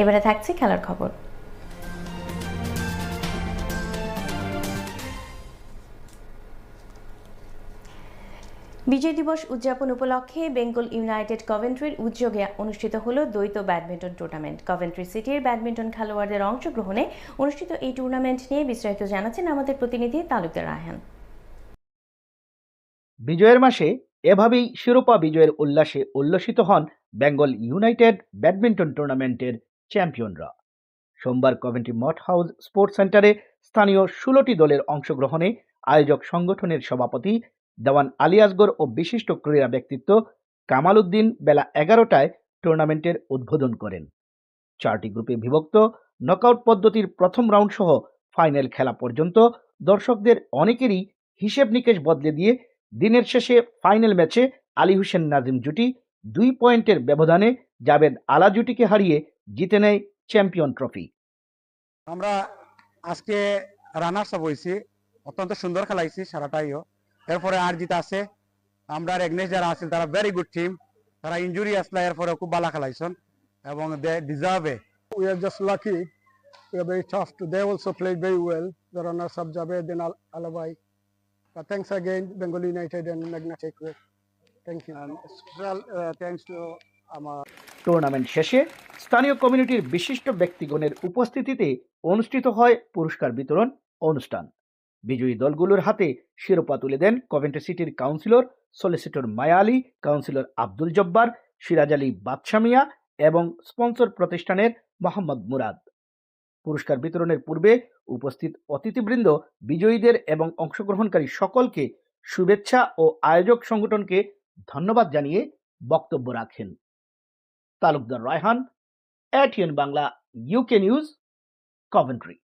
এবারে থাকছে খেলার খবর। বিজয় দিবস উদযাপন উপলক্ষে বেঙ্গল ইউনাইটেড কভেন্ট্রির উদ্যোগে অনুষ্ঠিত হলো দ্বৈত ব্যাডমিন্টন টুর্নামেন্ট। কভেন্ট্রি সিটির ব্যাডমিন্টন খেলোয়াড়দের অংশগ্রহণে অনুষ্ঠিত এই টুর্নামেন্ট নিয়ে বিস্তারিত জানাচ্ছেন আমাদের প্রতিনিধি তালুকদার রায়হান। বিজয়ের মাসে এভাবেই শিরোপা বিজয়ের উল্লাসে উল্লসিত হন বেঙ্গল ইউনাইটেড ব্যাডমিন্টন টুর্নামেন্টের চ্যাম্পিয়নরা। সোমবার কভেন্ট্রি মঠ হাউস স্পোর্টস সেন্টারে স্থানীয় ষোলোটি দলের অংশগ্রহণে আয়োজক সংগঠনের সভাপতি দেওয়ান আলী আসগর ও বিশিষ্ট ক্রীড়া ব্যক্তিত্ব কামাল উদ্দিন বেলা এগারোটায় টুর্নামেন্টের উদ্বোধন করেন। চারটি গ্রুপে বিভক্ত নকআউট পদ্ধতির প্রথম রাউন্ড সহ ফাইনাল খেলা পর্যন্ত দর্শকদের অনেকেরই হিসেব নিকেশ বদলে দিয়ে দিনের শেষে ফাইনাল ম্যাচে আলী হোসেন নাজিম জুটি দুই পয়েন্টের ব্যবধানে জাবেদ আলা জুটিকে হারিয়ে জিতে নেয় চ্যাম্পিয়ন ট্রফি। আমরা আজকে রানার্স আপ হয়েছি অত্যন্ত সুন্দর খেলাইছি সারাটাইও। এরপরে আর জিত আছে আমরা রেগনেশ যারা আছে তারা ভেরি গুড টিম তারা ইঞ্জুরি আসলে এরপরে খুব ভালো খেলাইছেন এবং they deserved we are just lucky we are very tough to they also play very well runner সব যাবে দেন আলাবাই thanks again Bengal United and Magna Tech thank you special thanks to আমার টুর্নামেন্ট শেষে স্থানীয় কমিউনিটির বিশিষ্ট ব্যক্তিগণের উপস্থিতিতে অনুষ্ঠিত হয় পুরস্কার বিতরণ অনুষ্ঠান। বিজয়ী দলগুলোর হাতে শিরোপা তুলে দেন কভেন্ট্রি সিটির councillor solicitor Maya Ali, councillor Abdul Jabbar, Siraj Ali Badshamia এবং স্পন্সর প্রতিষ্ঠানের মোহাম্মদ মুরাদ। পুরস্কার বিতরণের পূর্বে উপস্থিত অতিথিবৃন্দ, বিজয়ীদের এবং অংশগ্রহণকারী সকলকে শুভেচ্ছা ও আয়োজক সংগঠনকে ধন্যবাদ জানিয়ে বক্তব্য রাখেন। Talukdar Raihan ATN Bangla UK news Coventry